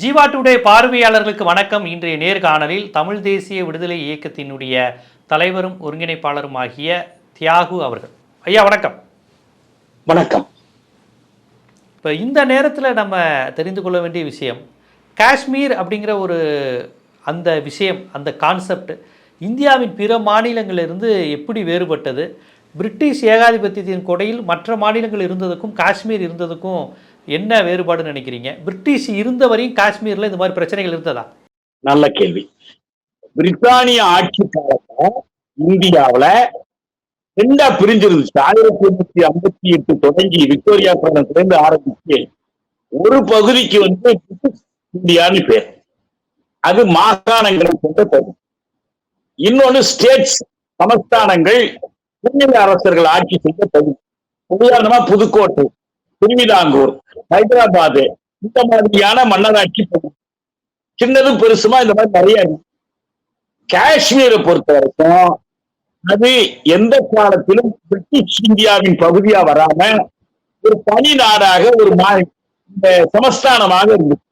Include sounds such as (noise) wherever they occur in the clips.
Jeeva today பார்வையாளர்களுக்கு வணக்கம். இன்றைய நேர்காணலில் தமிழ் தேசிய விடுதலை இயக்கத்தினுடைய தலைவரும் ஒருங்கிணைப்பாளரும் ஆகிய தியாகு அவர்கள். ஐயா வணக்கம். வணக்கம். இப்போ இந்த நேரத்தில் நம்ம தெரிந்து கொள்ள வேண்டிய விஷயம் காஷ்மீர் அப்படிங்கிற ஒரு அந்த விஷயம் அந்த கான்செப்ட் இந்தியாவின் பிற மாநிலங்களிலிருந்து எப்படி வேறுபட்டது? பிரிட்டிஷ் ஏகாதிபத்தியத்தின் கொடையில் மற்ற மாநிலங்கள் இருந்ததுக்கும் காஷ்மீர் இருந்ததுக்கும் என்ன வேறுபாடுன்னு நினைக்கிறீங்க? பிரிட்டிஷ் இருந்த வரையும் காஷ்மீரில் இந்த மாதிரி பிரச்சனைகள் இருந்ததா? நல்ல கேள்வி. பிரித்தானிய ஆட்சி காலத்துல இந்தியாவுல ரெண்டா பிரிஞ்சிருந்துச்சு? ஆயிரத்தி எண்ணூத்தி ஐம்பத்தி எட்டு தொடங்கி விக்டோரியா பிரான்ஸ்ல இருந்து ஆரம்பிச்சு ஒரு பகுதிக்கு வந்து பிரிட்டிஷ் இந்தியான்னு பேர். அது மாகாணங்களை கொண்ட பகுதி இன்னொன்னு ஸ்டேட்ஸ் சமஸ்தானங்கள் புண்ணிய அரசர்கள் ஆட்சி செய்த பகுதி உதாரணமா புதுக்கோட்டை. திருவிதாங்கூர் ஹைதராபாத் இந்த மாதிரியான மன்னராட்சி சின்னதும் பெருசுமா இந்த மாதிரி நிறைய காஷ்மீரை பொறுத்த வரைக்கும் அது எந்த காலத்திலும் பிரிட்டிஷ் இந்தியாவின் பகுதியா வராம ஒரு தனி நாடாக ஒரு இந்த சமஸ்தானமாக இருந்துச்சு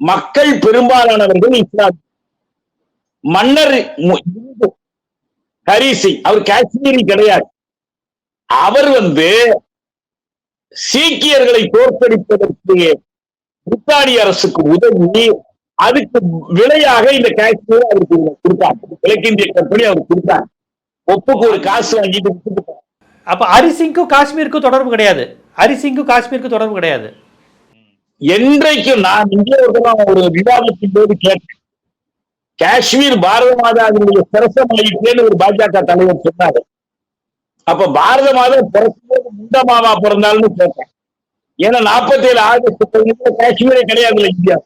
மக்கள் பெரும்பாலானவர்கள் இஸ்லாம். மன்னர் ஹரிசி அவர் காஷ்மீரி கிடையாது. அவர் வந்து சீக்கியர்களை தோற்கடிப்பதற்கு பிரித்தானிய அரசுக்கு உதவி அதுக்கு விலையாக இந்த காஷ்மீர் அவருக்கு கொடுத்தாங்க. கிழக்கிந்திய கம்பெனி அவருக்கு கொடுத்தாங்க. ஒப்புக்கு ஒரு காசு வாங்கிட்டு. அப்போ ஹரிசிங்க்கும் காஷ்மீருக்கும் தொடர்பு கிடையாது. ஹரிசிங்க்கும் காஷ்மீருக்கும் தொடர்பு கிடையாது. என்றைக்கும் நான் இங்கே ஒரு விவாதத்தின் போது கேட்டேன். காஷ்மீர் பாரத மாதாவினுடைய சிரசமாயிட்டேன்னு ஒரு பாஜக தலைவர் சொன்னாரு. அப்ப பாரத மாதா பிறக்கும்போது முண்ட மாமா பிறந்தாள்னு கேட்டேன். ஏன்னா நாற்பத்தி ஏழு ஆகஸ்ட் காஷ்மீரே கிடையாதுல்ல இந்தியா.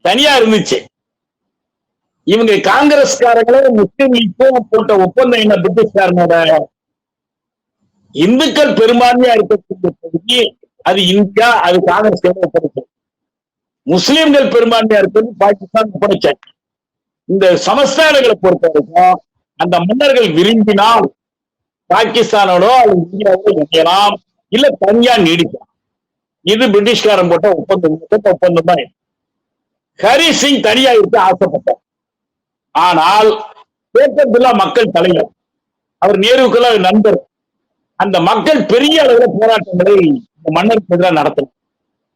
தனியா இருந்துச்சு. இவங்க காங்கிரஸ்காரங்களும் முஸ்லீம் லீக்கும் போட்ட ஒப்பந்தம் என்ன பிரிட்டிஷ்காரனோட? இந்துக்கள் பெரும்பான்மையா இருக்கக்கூடிய பகுதி அது இந்தியா அது காங்கிரஸ் ஒப்படைச்சது. முஸ்லீம்கள் பெரும்பான்மையா இருக்கிறது பாகிஸ்தான் ஒப்படைச்சாங்க. இந்த சமஸ்தானங்களை பொறுத்த வரைக்கும் அந்த மன்னர்கள் விரும்பினால் பாகிஸ்தானோடோ அல்லது இந்தியாவோட இணையலாம் இல்ல தனியா நீடிக்கலாம். இது பிரிட்டிஷ்காரன் போட்ட ஒப்பந்தம். ஒப்பந்தம் தான் ஹரி சிங் தனியா இருக்க ஆசைப்பட்டார். ஆனால் தேக்கத்துல்லா மக்கள் தலைவர் அவர் நேருக்குள்ள நண்பர் அந்த மக்கள் பெரிய அளவுல போராட்டங்களை இந்த மன்னருக்கு எதிராக நடத்தணும்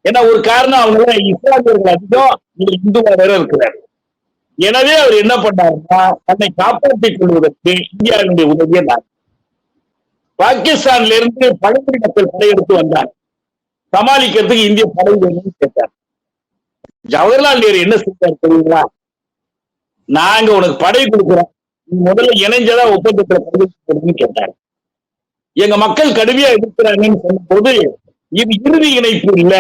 ஏன்னா ஒரு காரணம் அவங்க இஸ்லாமியர்கள் அதிகம் இங்க இந்துவா வேற இருக்கிறார் எனவே அவர் என்ன பண்ணாருன்னா தன்னை காப்பாற்றிக் கொள்வதற்கு இந்தியாவினுடைய உதவியை நான் பாகிஸ்தான்ல இருந்து பழங்குடி மக்கள் படையெடுத்து வந்தார். சமாளிக்கிறதுக்கு இந்திய படை வேணும்னு கேட்டார். ஜவஹர்லால் நேரு என்ன செஞ்சார் தெரியுங்களா? நாங்க உனக்கு படை கொடுக்குறோம். முதல்ல இணைஞ்சதா ஒப்பந்தத்துல பங்கேற்கணும்னு கேட்டார். எங்க மக்கள் கடுமையா எதிர்க்கிறாங்கன்னு சொன்னபோது இது இறுதி இணைப்பு இல்ல.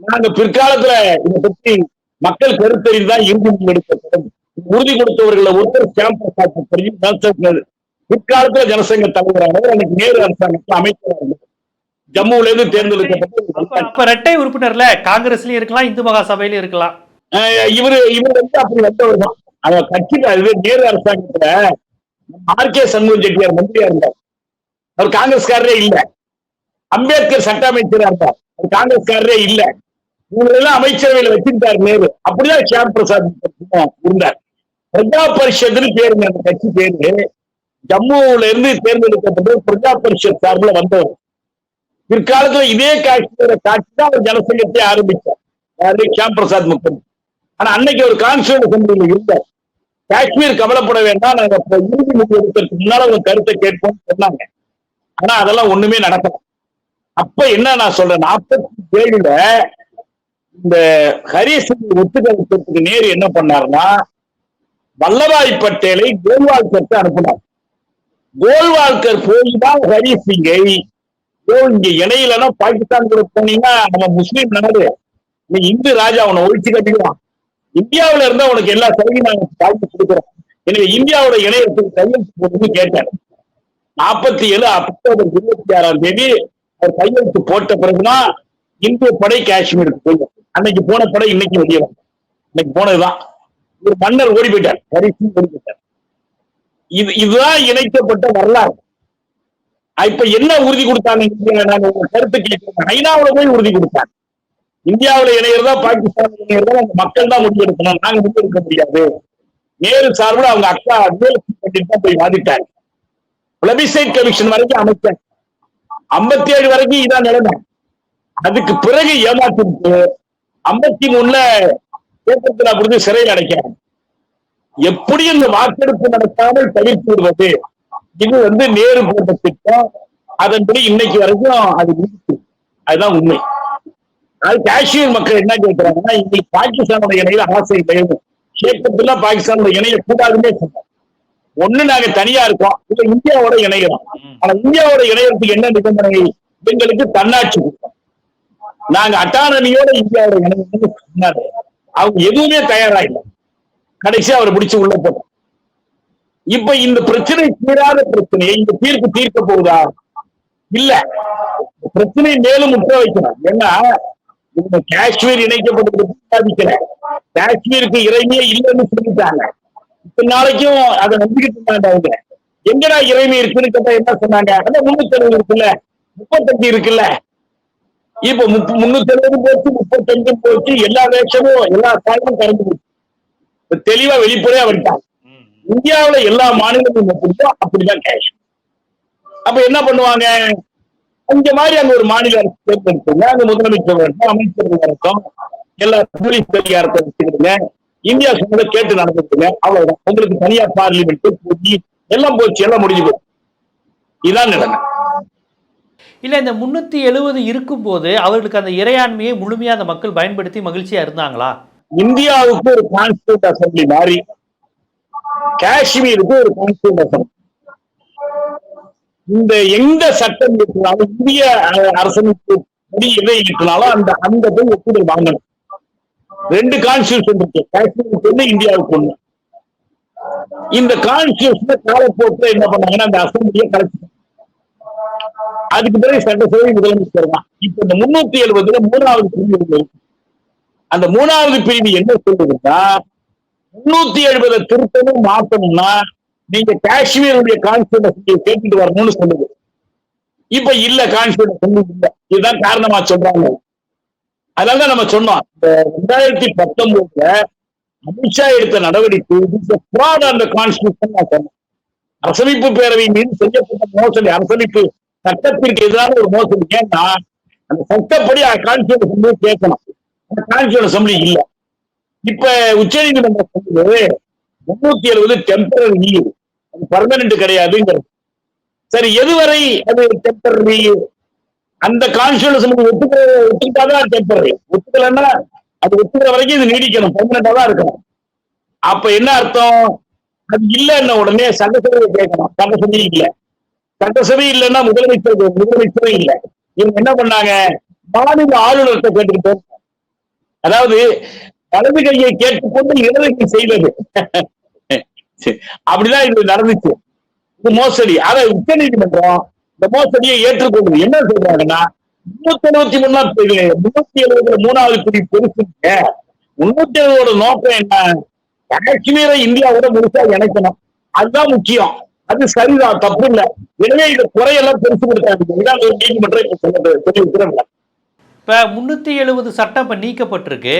நாங்க பிற்காலத்துல இதை பற்றி மக்கள் கருத்தறிந்துதான் இறுதி முடிவெடுக்கப்படும் உறுதி கொடுத்தவர்களை ஒருத்தர் கேம்ப் தெரியும் பிற்காலத்துல ஜனசங்க தலைவரானவர் அன்னைக்கு நேரு அரசாங்கத்தில் அமைச்சராக ஜம்முல இருந்து தேர்ந்தெடுக்கப்பட்ட அப்ப இரட்டை உறுப்பினர்ல காங்கிரஸ்லயும் இருக்கலாம் இந்து மகாசபையிலும் இருக்கலாம். அஹ் இவரு இவர் வந்து அப்படி வந்தவர் தான். அவ கட்சிக்கு அது நேரு அரசாங்கத்துல ஆர் கே சண்முக செட்டியார் மந்திரியா இருந்தார். அவர் காங்கிரஸ்காரரே இல்ல. அம்பேத்கர் சட்ட அமைச்சரா இருந்தார். அவர் காங்கிரஸ்காரரே இல்ல. இவங்களெல்லாம் அமைச்சரவையில வச்சிருந்தார் நேரு. அப்படிதான் ஷியாம் பிரசாத் இருந்தார். பிரஜா பரிஷத்னு பேருங்க அந்த கட்சி பேரு. ஜம்முல இருந்து தேர்ந்தெடுக்கப்பட்டு பிரஜா பரிஷத் சார்பில் வந்தவர். பிற்காலத்துல இதே காஷ்மீரை காட்சி தான் அவர் ஜனசங்கத்தை ஆரம்பித்தார் யாரு ஷியாம் பிரசாத் முகர்ஜி. ஆனா அன்னைக்கு ஒரு கான்ஸ்டியூட் அசம்பிளியில் இருந்தார். காஷ்மீர் கவலைப்பட வேண்டாம் நாங்க இறுதி முடிவு எடுக்கிறதுக்கு முன்னால ஒரு கருத்தை கேட்போம்னு சொன்னாங்க. ஆனா அதெல்லாம் ஒண்ணுமே நடக்கல. அப்ப என்ன நான் சொல்றேன்? நாற்பத்தி ஏழுல இந்த ஹரிசிங் ஒத்துக்கழிக்கிறதுக்கு நேரு என்ன பண்ணாருன்னா வல்லபாய் பட்டேலை கோல்வால்கருக்கு அனுப்பினார். கோல்வால்கர் போய் தான் ஹரி சிங்கை. "ஓ, இங்க இணையிலன்னா பாகிஸ்தான் கூட போனீங்கன்னா நம்ம முஸ்லீம் நாடு. நீ இந்து ராஜா அவனை ஒழிச்சு கட்டிக்கலாம் இந்தியாவில இருந்தா உனக்கு எல்லா சலுகையும் நாங்க வாங்கி கொடுக்குறோம் எனவே இந்தியாவோட இணையத்துக்கு கையெழுத்து போடுன்னு கேட்டார் நாற்பத்தி ஏழு அக்டோபர் இருபத்தி ஆறாம் தேதி அவர் கையெழுத்து போட்ட பிறகுதான் இந்திய படை காஷ்மீருக்கு போய் அன்னைக்கு போன படை இன்னைக்கு வெளியே இன்னைக்கு போனதுதான். ஒரு மன்னர் ஓடி போயிட்டார். ஹரிசிங் ஓடி போயிட்டார். இது இதுதான் இணைக்கப்பட்ட வரலாறு. இப்ப என்ன உறுதி கொடுத்தாங்க இந்தியா கருத்து கேட்கிறேன். ஐநாவில போய் உறுதி கொடுத்தாங்க. இந்தியாவில இணையறதா பாகிஸ்தான் இணையறதா அந்த மக்கள் தான் முடிவெடுக்கணும். நாங்க முடிவெடுக்க முடியாது. நேரு சார்பில் அவங்க அக்கா தான் போய் வாதிட்டாங்க. பிளபிசைட் கமிஷன் வரைக்கும் அமைச்சாங்க. ஐம்பத்தி ஏழு வரைக்கும் இதான் நிலைமை. அதுக்கு பிறகு ஏமாத்திட்டு ஐம்பத்தி மூணுல தேர்தல் அப்படி சிறையில் அடைக்கிறாங்க. எப்படி இந்த வாக்கெடுப்பு நடத்தாமல் தவிர்த்து விடுவது இது வந்து நேரு போட்ட திட்டம். அதன்படி இன்னைக்கு வரைக்கும் அது நீடிச்சு. அதுதான் உண்மை. அதாவது காஷ்மீர் மக்கள் என்ன கேட்கிறாங்கன்னா இன்னைக்கு பாகிஸ்தானோட இணையில ஆசை வேணும். ஷேக்கத்துல பாகிஸ்தானோட இணைய கூடாதுன்னே சொன்னோம் ஒண்ணு நாங்க தனியா இருக்கோம். இல்ல இந்தியாவோட இணைகிறோம் ஆனா இந்தியாவோட இணையறதுக்கு என்ன நிபந்தனை? எங்களுக்கு தன்னாட்சி கொடுக்கும் நாங்க அட்டானமியோட இந்தியாவோட இணையணும்னு அவங்க எதுவுமே தயாரா இல்லை. கடைசி அவரை பிடிச்சு உள்ள போட்டார். இப்ப இந்த பிரச்சனை தீராத பிரச்சனையை இந்த தீர்ப்பு தீர்க்க போகுதா? இல்ல. பிரச்சனை மேலும் முற்ற வைக்கணும் ஏன்னா இந்த காஷ்மீர் இணைக்கப்பட்டு பாதிக்கல காஷ்மீருக்கு இறைமையே இல்லைன்னு சொல்லிட்டாங்க. இத்தனை நாளைக்கும் அதை நம்பிக்கிட்டு இருந்தாங்க அவங்க. எங்கடா இறைமை இருக்குன்னு கேட்டா என்ன சொன்னாங்க? அதான் முன்னூத்தி அறுபது இருக்குல்ல. முப்பத்தஞ்சு இருக்குல்ல. இப்ப முன்னூத்தி அறுபது போச்சு முப்பத்தஞ்சும் போச்சு. எல்லா வேஷமும் எல்லா சாயமும் கறந்து போச்சு. தெளிவா வெளிப்படையா வந்துட்டாங்க இந்தியாவுல எல்லா மாநிலங்களும் அப்படிதான் கேஷ் அப்ப என்ன பண்ணுவாங்க? இந்த மாதிரி அங்க ஒரு மாநில அரசு தேர்ந்தெடுத்துங்க. அங்க முதலமைச்சர் வரட்டும் அமைச்சர்கள் வரட்டும் எல்லா போலீஸ் அதிகாரத்தை வச்சுக்கிடுங்க. இந்தியா சொன்னதை கேட்டு நடந்துட்டுங்க அவ்வளவுதான். உங்களுக்கு தனியா பார்லிமெண்ட் போட்டி எல்லாம் போச்சு. எல்லாம் முடிஞ்சு போச்சு. இதான் நிலைமை. இல்லை இந்த முந்நூற்றி எழுபது இருக்கும்போது அவர்களுக்கு அந்த இறையாண்மையை முழுமையாக அந்த மக்கள் பயன்படுத்தி மகிழ்ச்சியாக இருந்தாங்களா? இந்தியாவுக்கு ஒரு கான்ஸ்டியூட் அசம்பிளி மாதிரி காஷ்மீருக்கு ஒரு கான்ஸ்டியூட் அசம்பிளி இந்த எந்த சட்டம் இருக்கிறாலும் இந்திய அஹ், அரசமைப்பு படி எதை இருக்கிறாலும் அந்த அந்த போய் ஒப்புதல் வாங்கணும். ரெண்டு கான்ஸ்டியூஷன் இருக்கு. காஷ்மீருக்கு ஒண்ணு இந்தியாவுக்கு ஒண்ணு. இந்த கான்ஸ்டியூஷனை காலப்போக்கில் என்ன பண்ணாங்கன்னா அந்த அசம்பிளியை கலைச்சு அதுக்கு பிறகு சட்டசபை முதலமைச்சர் தான். இப்ப இந்த முன்னூத்தி எழுபதுல மூணாவது பிரிவு இருக்கு. அந்த மூணாவது பிரிவு என்ன சொல்லுதுன்னா முன்னூத்தி எழுபது திருத்தமும் மாற்றணும்னா நீங்க காஷ்மீருடைய கான்ஸ்டியூஷன் கேட்டுட்டு வரணும்னு சொல்லுது. இப்ப இல்ல கான்ஸ்டியூஷன் இல்ல. இதுதான் காரணமா சொல்றாங்க. அதனாலதான் நம்ம சொன்னோம். இந்த ரெண்டாயிரத்தி பத்தொன்பதுல அமித்ஷா எடுத்த நடவடிக்கை அந்த கான்ஸ்டியூஷன் நான் சொன்னேன். அரசமைப்பு பேரவை மீது செய்யப்பட்ட மோசடி அரசமைப்பு சட்டத்திற்கு எதிரான ஒரு மோசடி. ஏன்னா அந்த சட்டப்படி கான்ஸ்டியூஷன் கேட்கணும். கான்ஸ்டியூன் அசம்பிளி இல்ல. இப்ப உச்ச நீதிமன்றம் முன்னூத்தி எழுபது டெம்பரரி லீவ் அது பர்மனன்ட் கிடையாதுங்கிறது. சரி எதுவரை அது டெம்பரரி அந்த கான்ஸ்டியூஷன் ஒத்துக்கிற ஒத்துக்கிட்டாதான் டெம்பரரி ஒத்துக்கலன்னா அது ஒத்துக்கிற வரைக்கும் இது நீடிக்கணும் பர்மனண்டா தான் இருக்கணும். அப்ப என்ன அர்த்தம்? அது இல்லைன்ன உடனே சட்டசபையை கேட்கணும். சட்டசபை இல்ல. சட்டசபை இல்லைன்னா முதலமைச்சர் முதலமைச்சரும் இல்ல. இவங்க என்ன பண்ணாங்க? மாநில ஆளுநர்கிட்ட கேட்டுக்கிட்டோம். அதாவது வலது கையை கேட்டுக்கொண்டு இடது கை செய்வது. அப்படிதான் இது நடந்துச்சு. இது மோசடி. ஆனா உச்ச நீதிமன்றம் இந்த மோசடியை ஏற்றுக்கொண்டது என்ன சொல்றாங்கன்னா முன்னூத்தி எழுபத்தி மூணாம் பிரிவு முன்னூத்தி எழுபதுல மூணாவது குடி பெருசுங்க முன்னூத்தி எழுபதோட நோக்கம் என்ன? காஷ்மீரை இந்தியாவோட முழுசா இணைக்கணும். அதுதான் முக்கியம். அது சரிதான் தப்பு இல்லை. எனவே இந்த குறையெல்லாம் பெருசு கொடுத்தாங்க ஒரு நீதிமன்றம் இப்ப சொல்ல சொல்லி இருக்கிறாங்க இப்போ முந்நூற்றி எழுபது சட்டம் இப்போ நீக்கப்பட்டிருக்கு.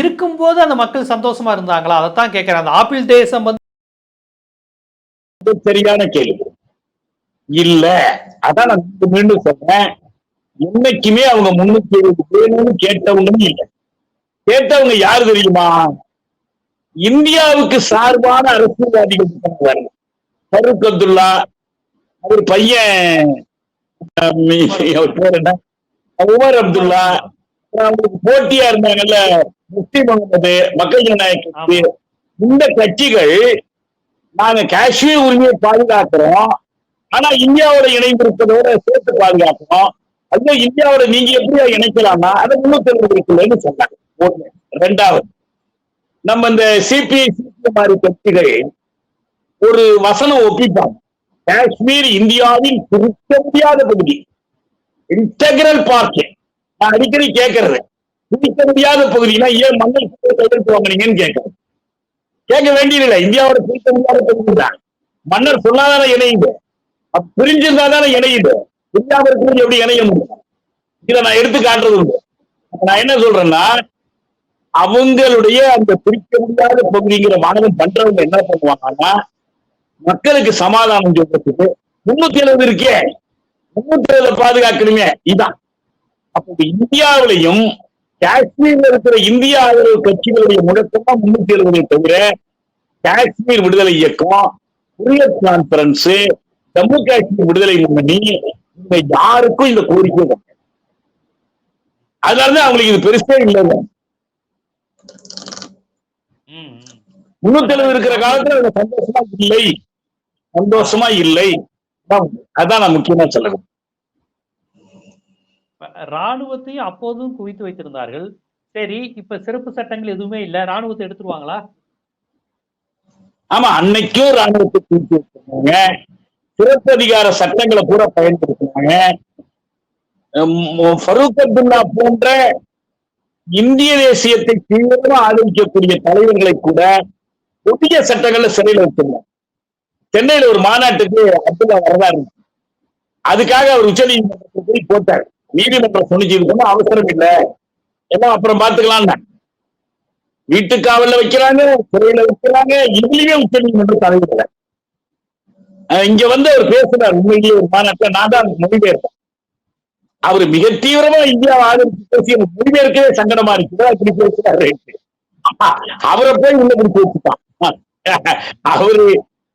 இருக்கும்போது அந்த மக்கள் சந்தோஷமா இருந்தாங்களா? அதைத்தான் கேட்குறேன் அந்த ஆப்பிள் தேசம் வந்து சரியான கேள்வி. இல்ல அதான் நான் மீண்டும் சொன்னேன். சொல்றேன் அவங்க முன்னூத்தி எழுபது வேணும்னு கேட்டவங்களும் இல்லை. கேட்டவங்க யாரு தெரியுமா? இந்தியாவுக்கு சார்பான அரசியல்வாதிகள் வரணும் ஃபருக் அப்துல்லா அவர் பையன் அவர் பேர் என்ன? உமர் அப்துல்லா அவங்களுக்கு போட்டியா இருந்தாங்கல்ல முஃப்தி முகமது மக்கள் ஜனநாயக கட்சி. இந்த கட்சிகள் நாங்க காஷ்மீர் உரிமையை பாதுகாக்கிறோம். ஆனா இந்தியாவோட இணைந்திருப்பதோட சேர்த்து பாதுகாக்கிறோம். அதுல இந்தியாவோட நீங்க எப்படியா இணைக்கலாம்னா அதை முன்னூத்தி எழுபது இருக்குல்லன்னு சொன்னாங்க. ஒண்ணு. ரெண்டாவது நம்ம இந்த சிபிஐ சிபிஐ மாதிரி கட்சிகள் ஒரு வசனம் ஒப்பிப்பாங்க. காஷ்மீர் இந்தியாவின் பிரிக்க முடியாத பகுதி. இன்டெகிரல் பார்ட் நான் அடிக்கடி கேட்கறது பிரிக்க முடியாத பகுதினா ஏன் மண்ணை கையெழுத்து வாங்கினீங்கன்னு கேட்கறேன் கேட்க வேண்டியதில்லை. இந்தியாவோட பிரிக்க முடியாத பகுதி தான். மன்னர் சொல்லாதானே இணையுது. அப்ப பிரிஞ்சிருந்தா தானே இணையுது. இந்தியாவிற்கு எப்படி இணைய முடியும்? இதை நான் எடுத்து காட்டுறது உண்டு. நான் என்ன சொல்றேன்னா அவங்களுடைய அந்த பிரிக்க முடியாத பகுதிங்கிற வாதம் பண்றவங்க என்ன பண்ணுவாங்கன்னா மக்களுக்கு சமாதானம் சொல்றதுக்கு முன்னூத்தி எழுபது இருக்கே. எழுபது பாதுகாக்கணுமே இதான் அப்ப இந்தியாவிலையும் காஷ்மீர்ல இருக்கிற இந்திய ஆதரவு கட்சிகளுடைய முழக்கமா முன்னூத்தி எழுபதை தவிர காஷ்மீர் விடுதலை இயக்கம் குரியத் கான்பரன்ஸ் ஜம்மு காஷ்மீர் விடுதலை முன்னணி இந்த யாருக்கும் இந்த கோரிக்கை. அதனாலதான் அவங்களுக்கு இது பெருசே இல்லை. முன்னூத்தி எழுபது இருக்கிற காலத்துல சந்தோஷமா இல்லை சந்தோஷமா இல்லை அதான் நான் முக்கியமா சொல்லுவேன் ராணுவத்தையும் அப்போதும் குவித்து வைத்திருந்தார்கள். சரி இப்ப சிறப்பு சட்டங்கள் எதுவுமே இல்ல. ராணுவத்தை எடுத்துருவாங்களா? ஆமா அன்னைக்கும் ராணுவத்தை தூக்கி வச்சிருந்தாங்க சிறப்பு அதிகார சட்டங்களை கூட பயன்படுத்தினாங்க. ஃபரூக் அப்துல்லா போன்ற இந்திய தேசியத்தை தீவிரமா ஆதரிக்கக்கூடிய தலைவர்களை கூட புதிய சட்டங்கள்ல சிறையில் வச்சிருந்தாங்க சென்னையில ஒரு மாநாட்டுக்கு அப்துல்லா வரலாறு அதுக்காக அவர் உச்ச நீதிமன்றத்தில் போய் போட்டார். நீதிமன்றம் சொன்னிச்சு அவசரம் இல்லை. எல்லாம் அப்புறம் பாத்துக்கலாம் வீட்டு காவல்ல வைக்கிறாங்க சிறையில வைக்கிறாங்க இதுலயே உச்ச நீதிமன்றம் தலைவர் இங்க வந்து அவர் பேசுறார் உண்மையிலேயே ஒரு மாநாட்டில். நான் தான் மொழிபெயர்த்தேன் அவர் மிக தீவிரமா இந்தியாவை ஆதரித்து பேசி எனக்கு மொழிபெயர்க்கவே சங்கடமா இருக்குது இப்படி பேசுறாரு. அவரை போய் உள்ள பிடிச்சி வச்சுட்டான் அவரு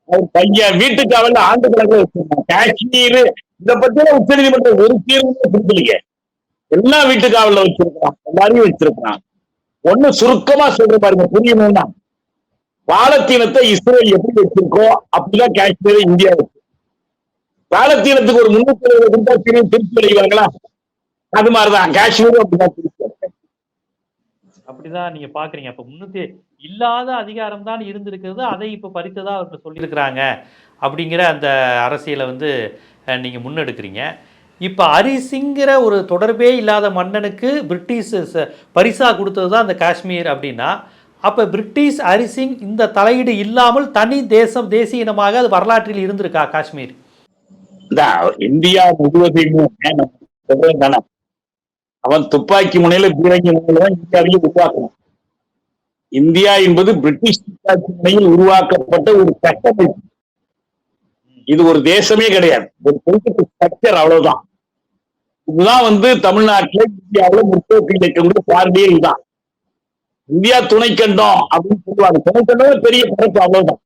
அவர் பையன் வீட்டு காவல்ல ஆண்டு கணக்கில் வச்சிருந்தாங்க காஷ்மீர் இத பத்தி உச்ச நீதிமன்றம் ஒரு தீர்வு கொடுக்கலையே. எல்லா வீட்டுக்காவல்ல வச்சிருக்கிறான். எல்லாரையும் வச்சிருக்கிறான். ஒண்ணு சுருக்கமா சொல்ற பாருங்க புரியணும்னா பாலத்தீனத்தை இஸ்ரேல் எப்படி வச்சிருக்கோ அப்படிதான் காஷ்மீர் இந்தியா வச்சு பாலத்தீனத்துக்கு ஒரு முன்னூத்தி எழுபது இருந்தா திரும்பி திருப்பி அடைவாங்களா அது மாதிரிதான். காஷ்மீரும் அப்படிதான் அப்படிதான் நீங்க பாக்குறீங்க. அப்ப முன்னூத்தி இல்லாத அதிகாரம் தான் இருந்திருக்கிறது. அதை இப்ப பறித்ததா அவர்கிட்ட சொல்லியிருக்கிறாங்க அப்படிங்கிற அந்த அரசியலை வந்து நீங்க முன்னெடுக்கிறீங்க. இப்ப அரிசிங்கிற ஒரு தொடர்பே இல்லாத மன்னனுக்கு பிரிட்டிஷ் ச- பரிசா கொடுத்தது தான் அந்த காஷ்மீர் அப்படின்னா அப்ப பிரிட்டிஷ் அரிசிங் இந்த தலையீடு இல்லாமல் தனி தேசம் தேசிய இனமாக அது வரலாற்றில் இருந்திருக்கா காஷ்மீர்? இந்தியா முழுவதையும் அவன் துப்பாக்கி முனையில பீரங்கி முனையில தான் இந்தியாவையும் உருவாக்கணும் இந்தியா என்பது பிரிட்டிஷ் துப்பாக்கி முனையில் உருவாக்கப்பட்ட ஒரு கட்டமைப்பு. இது ஒரு தேசமே கிடையாது. ஒரு பொலிட்டிக்கல் ஸ்ட்ரக்சர் அவ்வளவுதான். இதுதான் வந்து தமிழ்நாட்டில் இந்தியாவுல முற்போக்கு இயக்கங்களுடைய பார்வையே இதுதான். இந்தியா துணைக்கண்டம் அப்படின்னு சொல்லுவாங்க. துணைக்கண்டம் பெரிய பரப்பு அவ்வளவுதான்.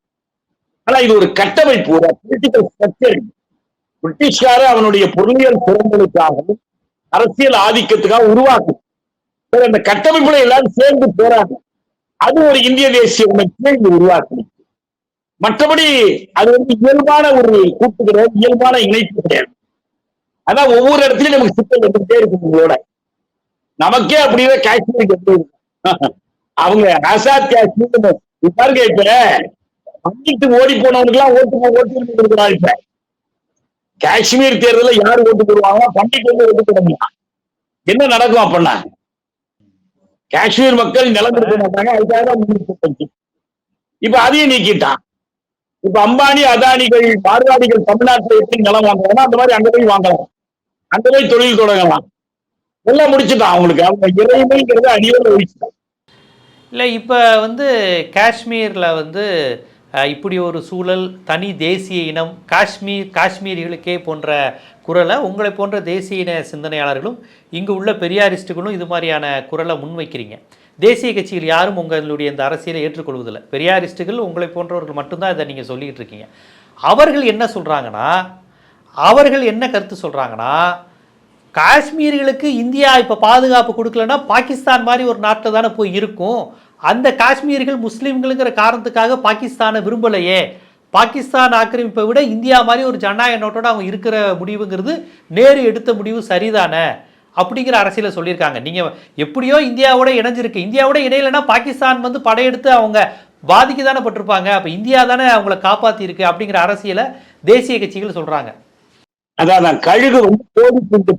ஆனா இது ஒரு கட்டமைப்பு ஒரு பொலிட்டிக்கல் ஸ்ட்ரக்சர் பிரிட்டிஷ்கார அவனுடைய பொருளியல் திறன்களுக்காகவும் அரசியல் ஆதிக்கத்துக்காக உருவாக்கும். அந்த கட்டமைப்புல எல்லாரும் சேர்ந்து போறாங்க அது ஒரு இந்திய தேசிய உணர்ச்சியை உருவாக்கும். மற்றபடி அது வந்து இயல்பான ஒரு கூட்டு கிடையாது இயல்பான இணைப்பு கிடையாது. அதான் ஒவ்வொரு இடத்துலயும் நமக்கு சிக்கல் வந்துட்டே இருக்கும் உங்களோட. நமக்கே அப்படியே காஷ்மீருக்கு எப்படி இருக்கும்? (laughs) அவங்க ஆசாத் காஷ்மீர் இப்ப பாருங்க இப்ப பண்ணிட்டு ஓடி போனவனுக்கு எல்லாம் ஓட்டு ஓட்டு கொடுக்குறாங்க இப்ப. காஷ்மீர் தேர்தலில் யாரு ஓட்டு போடுவாங்க பண்டிட் வந்து ஓட்டு போட முடியும் என்ன நடக்கும் அப்படின்னா காஷ்மீர் மக்கள் நிலம் கொடுக்க மாட்டாங்க அதுக்காக தான் இப்ப அதையும் நீக்கிட்டான். இப்ப அம்பானி அதானிகள் பார்வாடிகள் தமிழ்நாட்டில் எப்படி நிலம் வாங்குறாங்கன்னா அந்த மாதிரி அங்க போய் வாங்கலாம். அங்க போய் தொழில் தொடங்கலாம். எல்லாம் முடிச்சுட்டான் அவங்களுக்கு. அவங்க இறைமைங்கிறத அடியோட ஒழிச்சுட்டான் இல்லை இப்போ வந்து காஷ்மீரில் வந்து இப்படி ஒரு சூழல் தனி தேசிய இனம் காஷ்மீர் காஷ்மீரிகளுக்கே போன்ற குரலை உங்களை போன்ற தேசிய இன சிந்தனையாளர்களும் இங்கு உள்ள பெரியாரிஸ்ட்டுகளும் இது மாதிரியான குரலை முன்வைக்கிறீங்க. தேசிய கட்சிகள் யாரும் உங்களுடைய இந்த அரசியலை ஏற்றுக்கொள்வதில்லை. பெரியாரிஸ்ட்டுகள் உங்களை போன்றவர்கள் மட்டும்தான் இதை நீங்கள் சொல்லிகிட்டு இருக்கீங்க. அவர்கள் என்ன சொல்கிறாங்கன்னா அவர்கள் என்ன கருத்து சொல்கிறாங்கன்னா காஷ்மீர்களுக்கு இந்தியா இப்போ பாதுகாப்பு கொடுக்கலன்னா பாகிஸ்தான் மாதிரி ஒரு நாட்டில் தானே போய் இருக்கும். அந்த காஷ்மீர்கள் முஸ்லீம்களுங்கிற காரணத்துக்காக பாகிஸ்தானை விரும்பலையே. பாகிஸ்தான் ஆக்கிரமிப்பை விட இந்தியா மாதிரி ஒரு ஜனநாயக நோட்டோட அவங்க இருக்கிற முடிவுங்கிறது நேரு எடுத்த முடிவு சரிதானே? அப்படிங்கிற அரசியலை சொல்லியிருக்காங்க. நீங்கள் எப்படியோ இந்தியாவோட இணைஞ்சிருக்கு. இந்தியாவோட இணையலைன்னா பாகிஸ்தான் வந்து படையெடுத்து அவங்க பாதிக்கு தானே பட்டிருப்பாங்க. அப்போ இந்தியா தானே அவங்கள காப்பாற்றிருக்கு அப்படிங்கிற அரசியலை தேசிய கட்சிகள் சொல்கிறாங்க அதான் கழுகு வந்து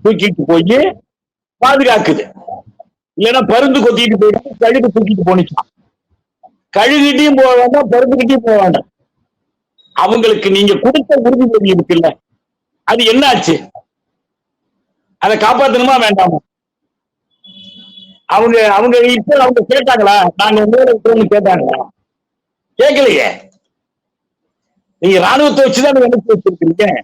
தூக்கிட்டு போய் பாதுகாக்குது. இல்லைன்னா பருந்து கொத்திட்டு போயிட்டு கழுகு தூக்கிட்டு போனிச்சான். கழுகிட்டையும் போக வேண்டாம் பருந்துகிட்டையும் போக வேண்டாம். அவங்களுக்கு நீங்க கொடுத்த உறுதிமொழி இருக்குல்ல அது என்ன ஆச்சு? அதை காப்பாத்தணுமா வேண்டாமா? அவங்க அவங்க இப்ப அவங்க கேட்டாங்களா? நாங்க உங்களோட கேட்டாங்களா? கேட்கலையே. நீங்க ராணுவத்தை வச்சுதான் எனக்கு வச்சிருக்கீங்க.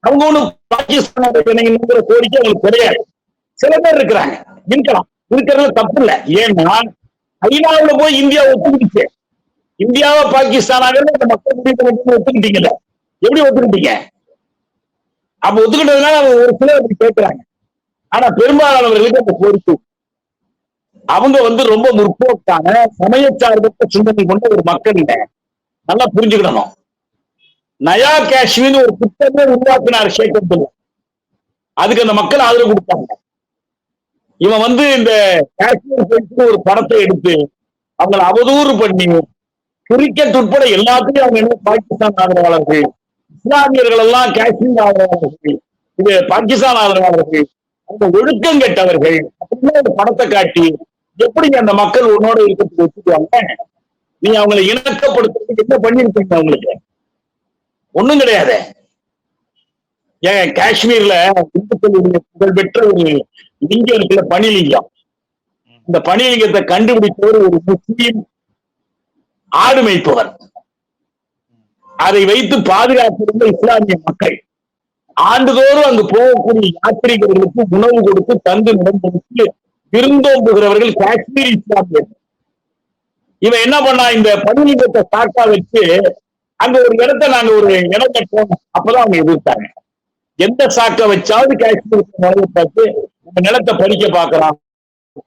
அவங்க ஒண்ணு பாகிஸ்தான் கோரிக்கை அவங்களுக்கு கிடையாது. சில பேர் இருக்கிறாங்க. இருக்கலாம். இருக்கிறதுல தப்பு இல்ல ஏன்னா ஐநாவுல போய் இந்தியா ஒத்துக்கிடுச்சு. இந்தியாவை பாகிஸ்தானாக இந்த மக்கள் முடிவு ஒத்துக்கிட்டீங்கல்ல. எப்படி ஒத்துக்கிட்டீங்க? அப்ப ஒத்துக்கிட்டதுனால அவங்க ஒரு சிலர் அப்படி கேட்கிறாங்க ஆனா பெரும்பாலானவர்களுக்கு அந்த கோரிக்கை அவங்க வந்து ரொம்ப முற்போக்கான சமயச்சார்பற்ற சிந்தனை கொண்ட ஒரு மக்கள் நல்லா புரிஞ்சுக்கிடணும். நயா காஷ்மீர் ஒரு திட்டமே உருவாக்கினார் ஷேக் அப்துல்லா அதுக்கு அந்த மக்கள் ஆதரவு கொடுத்தாங்க. இவன் வந்து இந்த காஷ்மீர் ஒரு படத்தை எடுத்து அவங்களை அவதூறு பண்ணி கிரிக்கெட் உட்பட எல்லாத்தையும் அவங்க என்ன பாகிஸ்தான் ஆதரவாளர்கள் இஸ்லாமியர்கள் எல்லாம் காஷ்மீர் ஆதரவாளர்கள் இது பாகிஸ்தான் ஆதரவாளர்கள் அந்த ஒழுக்கம் கெட்டவர்கள் அப்படின்னு ஒரு படத்தை காட்டி எப்படி அந்த மக்கள் உன்னோட இருக்கிறது வச்சுக்குவாங்க நீ அவங்களை இணக்கப்படுத்துறதுக்கு என்ன பண்ணிருக்கீங்க அவங்களுக்கு? ஒண்ணும் கிடையாது. ஏன் காஷ்மீர்ல இந்துக்களுடைய புகழ்பெற்ற ஒரு லிங்கம் இருக்குல்ல பனிலிங்கம். இந்த பனிலிங்கத்தை கண்டுபிடித்தவர் ஒரு முஸ்லீம் ஆடு மேய்ப்பவர். அதை வைத்து பாதுகாத்திருந்த இஸ்லாமிய மக்கள். ஆண்டுதோறும் அங்கு போகக்கூடிய யாத்திரிகர்களுக்கு உணவு கொடுத்து தந்து நடந்து விருந்தோம்புகிறவர்கள் காஷ்மீர் இஸ்லாமியர்கள். இவன் என்ன பண்ணா இந்த பனிலிங்கத்தை சாக்கா வச்சு அங்க ஒரு இடத்த நாங்க ஒரு இடம் கட்டோம் அப்பதான் அவங்க எதிர்த்தாங்க. எந்த சாக்க வச்சாவது காஷ்மீர் பார்த்து உங்க நிலத்தை பறிக்க பார்க்கலாம்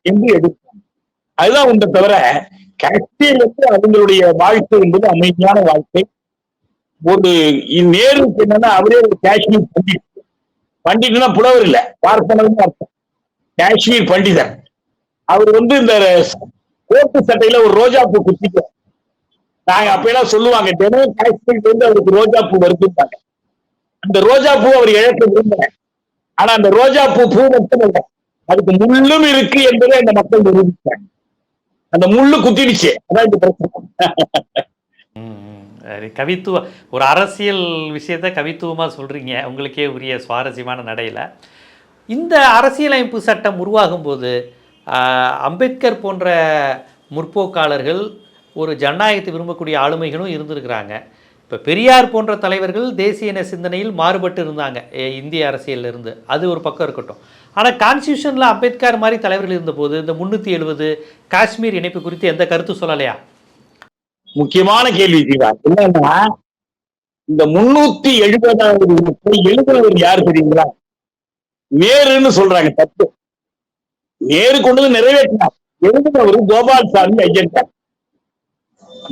என்று எடுப்பாங்க. அதுதான் உண்மை தவிர காஷ்மீர் வந்து அவங்களுடைய வாழ்க்கை என்பது அமைதியான வாழ்க்கை. ஒரு நேருக்கு என்னன்னா அவரே ஒரு காஷ்மீர் பண்டிட். பண்டிட்னா புலவர் இல்ல பார்ப்பனர்னு அர்த்தம். காஷ்மீர் பண்டிதர். அவர் வந்து இந்த கோட்டு சட்டையில ஒரு ரோஜா பூ குத்திட்டு நாங்க அப்ப எல்லாம் சொல்லுவாங்க தினம் காஷ்மீர் வந்து அவருக்கு ரோஜா பூ வருதுப்பாங்க அந்த ரோஜா பூ அவர் இழக்க விரும்பல. ஆனா அந்த ரோஜா பூ பூ மட்டும் இல்லை. அதுக்கு முள்ளும் இருக்கு என்பதை அந்த மக்கள் நிரூபித்தாங்க அந்த முள்ளு குத்திடுச்சு. அதான் இந்த பிரச்சனை. கவித்துவம் கவித்துவ ஒரு அரசியல் விஷயத்த கவித்துவமாக சொல்கிறீங்க உங்களுக்கே உரிய சுவாரஸ்யமான நடையில். இந்த அரசியலமைப்பு சட்டம் உருவாகும் போது அம்பேத்கர் போன்ற முற்போக்காளர்கள் ஒரு ஜனநாயகத்தை விரும்பக்கூடிய ஆளுமைகளும் இருந்திருக்கிறாங்க. இப்போ பெரியார் போன்ற தலைவர்கள் தேசிய இன சிந்தனையில் மாறுபட்டு இருந்தாங்க இந்திய அரசியல்ல இருந்து அது ஒரு பக்கம் இருக்கட்டும். ஆனால் கான்ஸ்டியூஷனில் அம்பேத்கர் மாதிரி தலைவர்கள் இருந்தபோது இந்த முந்நூற்றி எழுபது காஷ்மீர் இணைப்பு குறித்து எந்த கருத்து சொல்லலையா? முக்கியமான கேள்வி ஜீவா என்னன்னா இந்த முன்னூத்தி எழுபதாவது இனத்தை எழுதுனவர் யார் தெரியுங்களா? நேருன்னு சொல்றாங்க தப்பு. நேரு கொண்டு வந்து நிறைவேற்றினார். எழுதினவர் கோபால்சாமி ஐயங்கார்.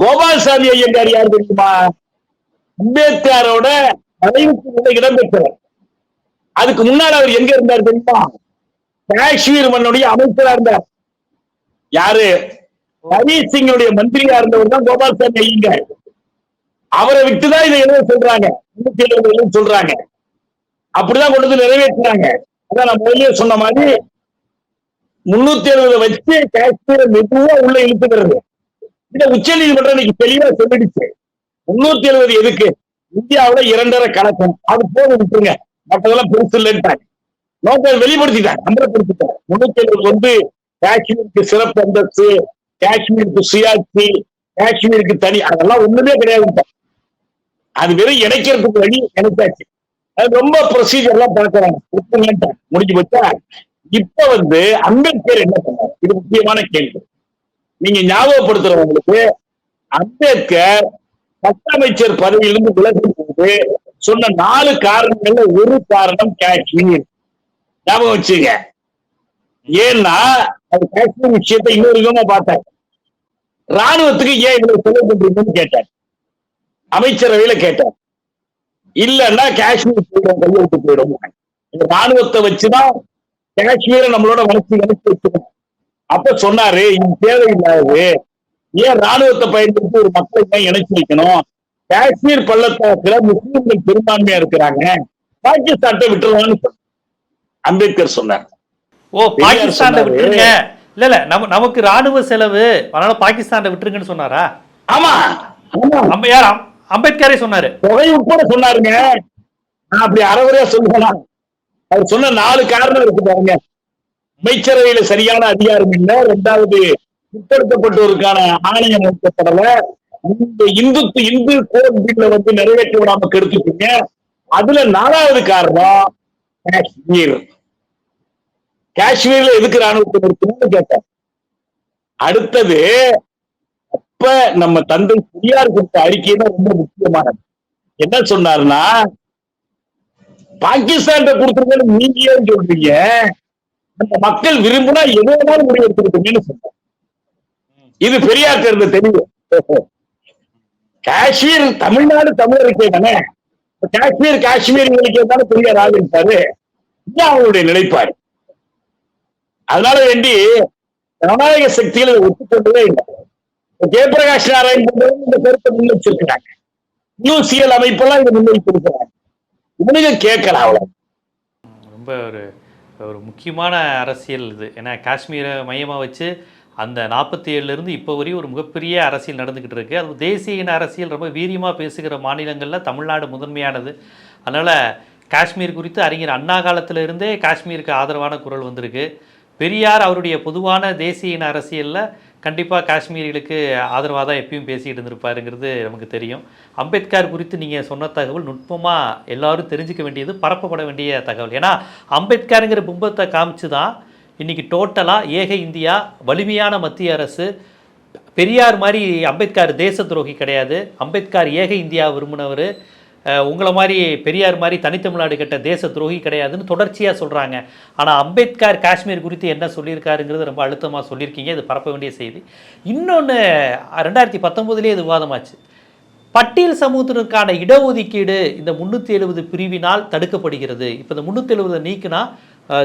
கோபால்சாமி ஐயங்கார் யார் தெரியுமா? அம்பேத்கரோட மனைவிக்கு இடம் இடம்பெற்றவர் அதுக்கு முன்னால் அவர் எங்க இருந்தார் தெரியுமா? காஷ்மீர் மண்ணுடைய அமைச்சரா இருந்தார். யாரு? ஹரி சிங்குடைய மந்திரியா இருந்தவர் தான் கோபால்சாமி ஐயங்கார் அவரை விட்டுதான் இதை எழுத சொல்றாங்க. முன்னூத்தி எழுபது எழுத சொல்றாங்க. அப்படிதான் கொண்டு வந்து நிறைவேற்றுறாங்க. அதான் நான் முதலே சொன்ன மாதிரி முன்னூத்தி எழுபது வச்சு காஷ்மீரை மெதுவா உள்ள இழுத்துக்கிறது. இதை உச்ச நீதிமன்றம் இன்னைக்கு தெளிவா சொல்லிடுச்சு. முன்னூத்தி எழுபது எதுக்கு? இந்தியாவில இரண்டரை கணக்கம் அது போக விட்டுருங்க. மற்றதெல்லாம் பெருசு இல்லைன்ட்டாங்க. நோக்கம் வெளிப்படுத்திட்டாங்க. அம்பலப்படுத்திட்டாங்க. முன்னூத்தி எழுபது வந்து காஷ்மீருக்கு சிறப்பு அந்தஸ்து காஷ்மீருக்கு சுயாட்சி காஷ்மீருக்கு தனி. அதெல்லாம் ஒண்ணுமே கிடையாது அது வெறும் இணைக்கிறதுக்கு வழி இணைச்சாச்சு. அது ரொம்ப ப்ரொசீஜர் எல்லாம் பார்க்கறாங்க. முடிஞ்சு போச்சா? இப்ப வந்து அம்பேத்கர் என்ன பண்ணார்? இது முக்கியமான கேள்வி. நீங்க ஞாபகப்படுத்துறவங்களுக்கு அம்பேத்கர் சட்ட அமைச்சர் பதவியிலிருந்து விலகும் போது சொன்ன நாலு காரணங்கள்ல ஒரு காரணம் காஷ்மீர். ஞாபகம் வச்சுங்க. ஏன்னா அது காஷ்மீர் விஷயத்தை இன்னொரு விதமா பார்த்தார். ராணுவத்துக்கு ஏன் இவ்வளவு செலவு பண்றீங்கன்னு கேட்டார். அமைச்சரவையில கேட்டார். இல்லன்னா காஷ்மீர் போயிடும் கையெழுத்து போயிடும். இந்த ராணுவத்தை வச்சுதான் காஷ்மீரை நம்மளோட வளர்ச்சி வளர்ச்சி வச்சுக்கணும். அப்ப சொன்னாரு இது தேவையில்லாது. ஏன் ராணுவத்தை பயன்படுத்தி ஒரு மக்களை ஏன் இணைச்சு வைக்கணும்? காஷ்மீர் பள்ளத்தாக்குல முஸ்லிம்கள் பெரும்பான்மையா இருக்கிறாங்க. பாகிஸ்தான்கிட்ட விட்டுருவான்னு சொன்னார். அம்பேத்கர் சொன்னார். ஓ சொன்னாரு. விட்டுருங்க. இல்ல இல்ல நம்ம நமக்கு ராணுவ செலவு அதனால பாகிஸ்தான்ல விட்டுருங்கன்னு சொன்னாரா? ஆமா ஆமா. அம்ப யார் அம்- அம்பேத்கரே சொன்னாரு. தொகை உட்பட சொன்னாருங்க. நான் அப்படி அறகுறையா சொல்லுவேனா? அவர் சொன்ன நாலு காரணம் இருக்கு பாருங்க. அமைச்சரவையில சரியான அதிகாரம் இல்ல ரெண்டாவது பிற்படுத்தப்பட்டோருக்கான ஆணையம் அமைக்கப்படல. இந்த இந்துத்து இந்து கோட் பில்ல வந்து நிறைவேற்ற விடாம கெடுத்துட்டீங்க. அதுல நாலாவது காரணம் காஷ்மீர். காஷ்மீர்ல எதுக்கு ராணுவத்தை நிறுத்தணும்னு கேட்டேன். அடுத்தது அப்ப நம்ம தந்தை பெரியார் கொடுத்த அறிக்கை தான் ரொம்ப முக்கியமானது. என்ன சொன்னாருன்னா பாகிஸ்தான் கொடுத்துருக்கேன்னு நீங்க ஏன் சொல்றீங்க. அந்த மக்கள் விரும்பினா எது வேணாலும் முடிவு எடுத்துருக்கீங்கன்னு சொன்னார். இது பெரியார் இருந்த தெளிவு காஷ்மீர் தமிழ்நாடு தமிழருக்கே தானே? காஷ்மீர் காஷ்மீர் காஷ்மீர்களுக்கே தானே பெரியார் ஆகிருப்பாரு இதுதான் அவங்களுடைய நிலைப்பாடு. அதனால வேண்டி ஜனநாயக சக்தியில ஒத்துக்கொண்டதே இல்லை. ஜெயபிரகாஷ் நாராயண் இந்த கருத்தை முன்வச்சிருக்கிறாங்க. யூசிஎல் அமைப்பெல்லாம் இதை முன்வைத்திருக்கிறாங்க. இவனுங்க கேட்கல அவ்வளவு. ரொம்ப ஒரு ஒரு முக்கியமான அரசியல் இது. ஏன்னா காஷ்மீரை மையமாக வச்சு அந்த நாற்பத்தி ஏழுலேருந்து இப்போ வரையும் ஒரு மிகப்பெரிய அரசியல் நடந்துக்கிட்டு இருக்குது அது தேசிய இன அரசியல் ரொம்ப வீரியமாக பேசுகிற மாநிலங்களில் தமிழ்நாடு முதன்மையானது. அதனால் காஷ்மீர் குறித்து அறிஞர் அண்ணா காலத்தில் இருந்தே காஷ்மீருக்கு ஆதரவான குரல் வந்திருக்கு. பெரியார் அவருடைய பொதுவான தேசிய இன அரசியலில் கண்டிப்பாக காஷ்மீரிகளுக்கு ஆதரவாக தான் எப்பயும் பேசிக்கிட்டு இருந்திருப்பாருங்கிறது நமக்கு தெரியும். அம்பேத்கர் குறித்து நீங்கள் சொன்ன தகவல் நுட்பமாக எல்லாரும் தெரிஞ்சுக்க வேண்டியது பரப்பப்பட வேண்டிய தகவல். ஏன்னா அம்பேத்கருங்கிற பிம்பத்தை காமிச்சு தான் இன்றைக்கி டோட்டலாக ஏக இந்தியா வலிமையான மத்திய அரசு பெரியார் மாதிரி அம்பேத்கர் தேச துரோகி கிடையாது. அம்பேத்கர் ஏக இந்தியா விரும்பினவர். உங்களை மாதிரி பெரியார் மாதிரி தனித்தமிழ்நாடு கட்ட தேச துரோகி கிடையாதுன்னு தொடர்ச்சியாக சொல்கிறாங்க ஆனால் அம்பேத்கர் காஷ்மீர் குறித்து என்ன சொல்லியிருக்காருங்கிறது ரொம்ப அழுத்தமாக சொல்லியிருக்கீங்க. இது பரப்ப வேண்டிய செய்தி. இன்னொன்று ரெண்டாயிரத்தி பத்தொம்போதுலேயே இது விவாதமாச்சு. பட்டியல் சமூகத்தினருக்கான இடஒதுக்கீடு இந்த முந்நூற்றி எழுபது பிரிவினால் தடுக்கப்படுகிறது. இப்போ இந்த முந்நூற்றி எழுபதை நீக்கினா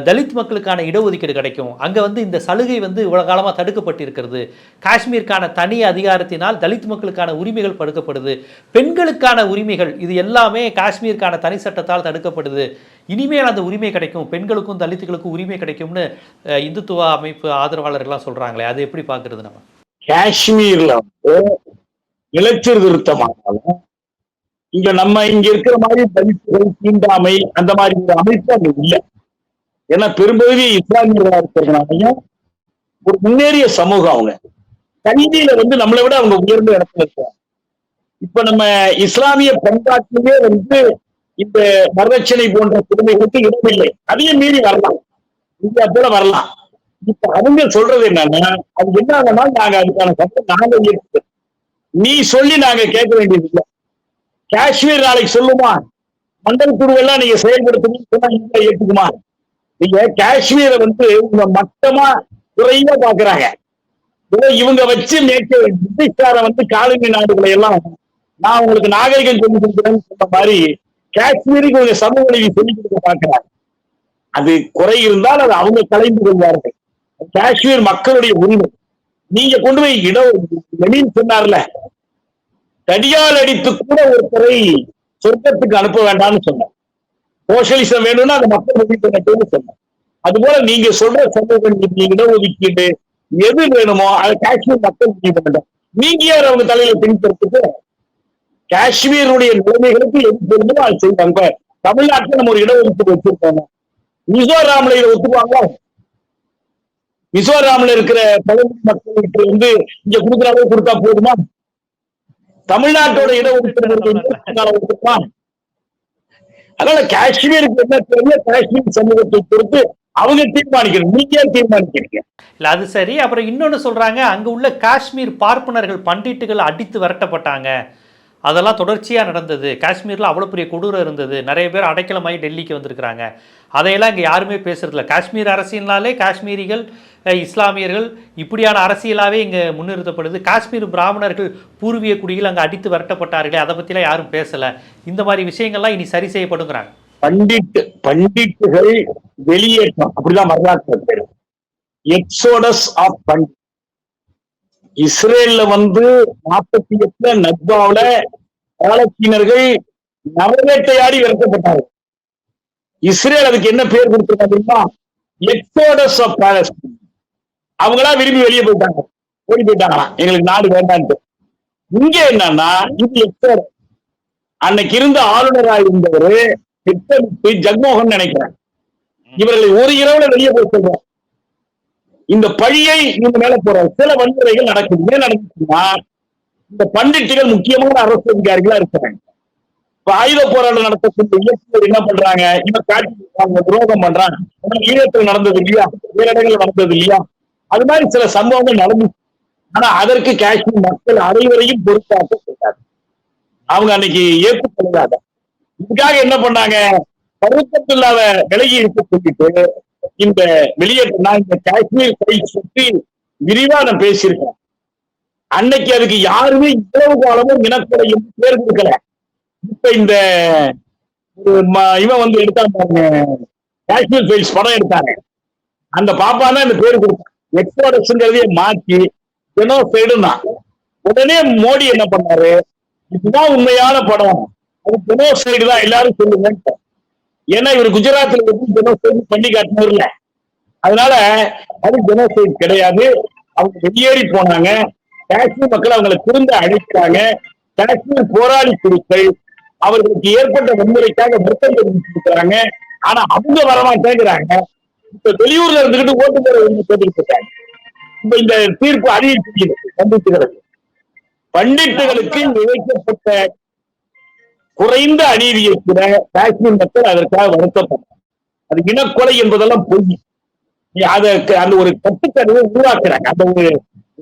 தலித் மக்களுக்கான இடஒதுக்கீடு கிடைக்கும். அங்கே வந்து இந்த சலுகை வந்து இவ்வளோ காலமாக தடுக்கப்பட்டிருக்கிறது. காஷ்மீருக்கான தனி அதிகாரத்தினால் தலித் மக்களுக்கான உரிமைகள் படுக்கப்படுது. பெண்களுக்கான உரிமைகள் இது எல்லாமே காஷ்மீருக்கான தனி சட்டத்தால் தடுக்கப்படுது. இனிமேல் அந்த உரிமை கிடைக்கும். பெண்களுக்கும் தலித்துகளுக்கும் உரிமை கிடைக்கும்னு இந்துத்துவ அமைப்பு ஆதரவாளர்கள்லாம் சொல்கிறாங்களே அது எப்படி பார்க்குறது நம்ம? காஷ்மீர்ல வந்து நிலச்சீர்திருத்தமானாலும் இங்க நம்ம இங்க இருக்கிற மாதிரி தலித்துகள் தீண்டாமை அந்த மாதிரி அமைப்பு அங்க இல்லை. ஏன்னா பெரும்பகுதி இஸ்லாமியர்களா இருக்கிறதுனாலையும் ஒரு முன்னேறிய சமூகம் அவங்க. கல்வியில வந்து நம்மளை விட அவங்க உயர்ந்த இடத்துல இருக்காங்க. இப்ப நம்ம இஸ்லாமிய பண்பாட்டிலேயே வந்து இந்த வரதட்சணை போன்ற கொடுமைகளுக்கு இடமில்லை அதையும் மீறி வரலாம். இந்தியா போல வரலாம். இப்ப அவங்க சொல்றது என்னன்னா அது என்ன ஆகும்னா நாங்க அதுக்கான சட்டம் நாங்க இயக்குறோம் நீ சொல்லி நாங்க கேட்க வேண்டியது இல்லை காஷ்மீர் நாளைக்கு சொல்லுமா? மண்டல் குழுவெல்லாம் நீங்க செயல்படுத்தணும்னு சொன்னா இந்தியா ஏற்றுக்குமா? நீங்க காஷ்மீரை வந்து இவங்க மட்டமா குறைய பாக்குறாங்க. இவங்க வச்சு மேற்கு பிரிட்டிஷ்கார வந்து காலனி நாடுகளை எல்லாம் நான் உங்களுக்கு நாகரிகம் சொல்லி கொடுக்குறேன்னு சொன்ன மாதிரி காஷ்மீருக்கு உங்க சமூக நீதி சொல்லிக் கொடுக்க பாக்குறாங்க அது குறை இருந்தால் அது அவங்க கலைந்து கொள்வார்கள். காஷ்மீர் மக்களுடைய உரிமை. நீங்க கொண்டு போய் இடம் லெனின் சொன்னார்ல தடியால் அடித்து கூட ஒருத்தரை சொர்க்கத்துக்கு அனுப்ப வேண்டாம்னு சொன்னார். சோசியலிசம் வேணும்னா அந்த மக்கள் பண்ணட்டும்னு சொன்னார் அதுபோல நீங்க சொல்ற சமூக நீதி இடஒதுக்கீடு எது வேணுமோ அதை காஷ்மீர் மக்கள் முடிவு பண்ணட்டும் நீங்க யார் அவங்க தலையில பின்பற்றுறது? காஷ்மீருடைய நிலைமைகளுக்கு எது வேணுமோ அது செய்வாங்க. தமிழ்நாட்டுல நம்ம ஒரு இடஒதுக்கீடு வச்சிருக்கோம். மிசோராம்ல இதை ஒத்துக்குவாங்களா? மிசோராம்ல இருக்கிற பழங்குடி மக்களுக்கு வந்து இங்க கொடுக்குற அளவு கொடுத்தா போதுமா? தமிழ்நாட்டோட இடஒதுக்கீடு ஒத்துக்குமா அதனால காஷ்மீருக்கு என்ன தெரியல காஷ்மீர் சமூகத்தை பொறுத்து அவங்க தீர்மானிக்கணும். நீங்க தீர்மானிக்கிறீங்க? இல்லை அது சரி. அப்புறம் இன்னொன்னு சொல்றாங்க அங்க உள்ள காஷ்மீர் பார்ப்பனர்கள் பண்டிட்டுகள் அடித்து விரட்டப்பட்டாங்க. அதெல்லாம் தொடர்ச்சியாக நடந்தது. காஷ்மீரில் அவ்வளோ பெரிய கொடூரம் இருந்தது. நிறைய பேர் அடைக்கலமாகி டெல்லிக்கு வந்திருக்கிறாங்க. அதையெல்லாம் இங்கே யாருமே பேசுறதில்ல. காஷ்மீர் அரசியல்னாலே காஷ்மீரிகள் இஸ்லாமியர்கள் இப்படியான அரசியலாகவே இங்கே முன்னிறுத்தப்படுது. காஷ்மீர் பிராமணர்கள் பூர்வீக குடியில் அங்கே அடித்து விரட்டப்பட்டார்களே அதை பற்றிலாம் யாரும் பேசலை. இந்த மாதிரி விஷயங்கள்லாம் இனி சரி செய்யப்படுங்கிறாங்க. பண்டிட் பண்டிட்டுகள் வெளியேற்றம் அப்படிதான் வரலாற்று எக்ஸோடஸ் ஆஃப் பண்டிட் இஸ்ரேல்ல வந்து நாற்பத்தி எட்டுல நக்பாவில பாலஸ்தீனர்கள் நரவேட்டையாடி விரட்டப்பட்டார்கள் இஸ்ரேல் அதுக்கு என்ன பேர் கொடுத்திருக்காங்க எக்ஸோடஸ் ஆஃப் பாலஸ்தீன் அவங்களா விரும்பி வெளியே போயிட்டாங்க. ஓடி போயிட்டாங்களாம். எங்களுக்கு நாடு வேண்டான்ட்டு. இங்க என்னன்னா இது எக்ஸோடஸ் அன்னைக்கு இருந்த ஆளுநராக இருந்தவர் திட்டமிட்டு ஜெகமோகன் நினைக்கிறேன் இவர்களை ஒரு இரவுல வெளியே போய் சொல்றோம் இந்த பழியை இந்த மேல போற சில வன்முறைகள் நடக்குது. ஏன் நடக்குதுன்னா இந்த பண்டிட்டுகள் முக்கியமான அரசு அதிகாரிகளா இருக்கிறாங்க இப்ப ஆயுத போராட்டம் நடத்தக்கூடிய இயக்கங்கள் என்ன பண்றாங்க? இவன் காட்டி அவங்க துரோகம் பண்றான். ஈழத்தில் நடந்தது இல்லையா? வேற இடங்கள்ல நடந்தது இல்லையா? அது மாதிரி சில சம்பவங்கள் நடந்து ஆனா அதற்கு காஷ்மீர் மக்கள் அனைவரையும் பொறுப்பாக செய்தார் அவங்க அன்னைக்கு ஏற்றுக்கொள்ளாத இதுக்காக என்ன பண்ணாங்க? பருவத்தில்லாத விலகி இருக்க சொல்லிட்டு இந்த வெளியேற்ற இந்த காஷ்மீர் கை சுற்றி விரிவா நான் பேசியிருக்கேன். அன்னைக்கு அதுக்கு யாருமே இவ்வளவு காலமும் இனக்கொலை தேர்ந்தெடுக்கல பேர் கொடுக்கல. இப்ப இந்த இவன் வந்து எடுத்தான் பாருங்க காஷ்மீர் ஃபைல்ஸ் படம் எடுத்தாங்க. அந்த பாப்பா தான் இந்த பேர் கொடுத்தான் எக்ஸ்போர்ட்ஸ்ங்கிறதையே மாற்றி ஜெனோசைடுனா உடனே மோடி என்ன பண்ணாரு? இதுதான் உண்மையான படம். அது ஜெனோசைடு தான் எல்லாரும் சொல்லுங்க. ஏன்னா இவர் குஜராத்ல எப்படி ஜெனோசைடு பண்ணி இல்லை அதனால அது ஜெனோசைடு கிடையாது. அவங்க வெளியேறி போனாங்க. காஷ்மீர் மக்கள் அவங்களை திரும்ப அழைக்கிறாங்க காஷ்மீர் போராளி குழுக்கள் அவர்களுக்கு ஏற்பட்ட வன்முறைக்காக வருத்தம் தெரிவிச்சிருக்கிறாங்க ஆனா அவங்க வரமாட்டேங்கிறாங்க. இப்ப வெளியூர்ல இருந்துகிட்டு ஓட்டு போற கேட்டுட்டு இருக்காங்க. இப்ப இந்த தீர்ப்பு அறிவிக்கிறது பண்டிட்டுகளுக்கு. பண்டிட்டுகளுக்கு இழைக்கப்பட்ட குறைந்த அநீதியை கூட காஷ்மீர் மக்கள் அதற்காக வருத்தப்பட்டார் அது இனக்கொலை என்பதெல்லாம் பொய். அதற்கு அந்த ஒரு கட்டுக்கதையை உருவாக்குறாங்க. அந்த ஒரு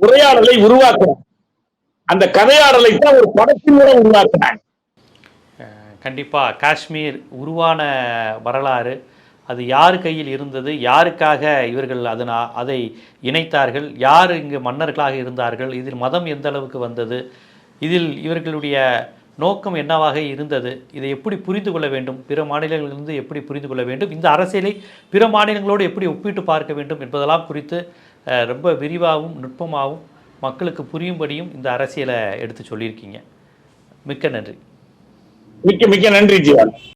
உரையாடலை உருவாக்குறாங்க. அந்த கதையாடலை தான் ஒரு படத்தின் மூலம் உருவாக்குறாங்க. கண்டிப்பாக காஷ்மீர் உருவான வரலாறு அது யார் கையில் இருந்தது? யாருக்காக இவர்கள் அதனா அதை இணைத்தார்கள்? யார் இங்கு மன்னர்களாக இருந்தார்கள்? இதில் மதம் எந்த அளவுக்கு வந்தது? இதில் இவர்களுடைய நோக்கம் என்னவாக இருந்தது? இதை எப்படி புரிந்து கொள்ள வேண்டும்? பிற மாநிலங்களிலிருந்து எப்படி புரிந்து கொள்ள வேண்டும்? இந்த அரசியலை பிற மாநிலங்களோடு எப்படி ஒப்பிட்டு பார்க்க வேண்டும் என்பதெல்லாம் குறித்து ரொம்ப விரிவாகவும் நுட்பமாகவும் மக்களுக்கு புரியும்படியும் இந்த அரசியலை எடுத்து சொல்லியிருக்கீங்க. மிக்க நன்றி. மிக்க மிக்க நன்றி ஜீவன்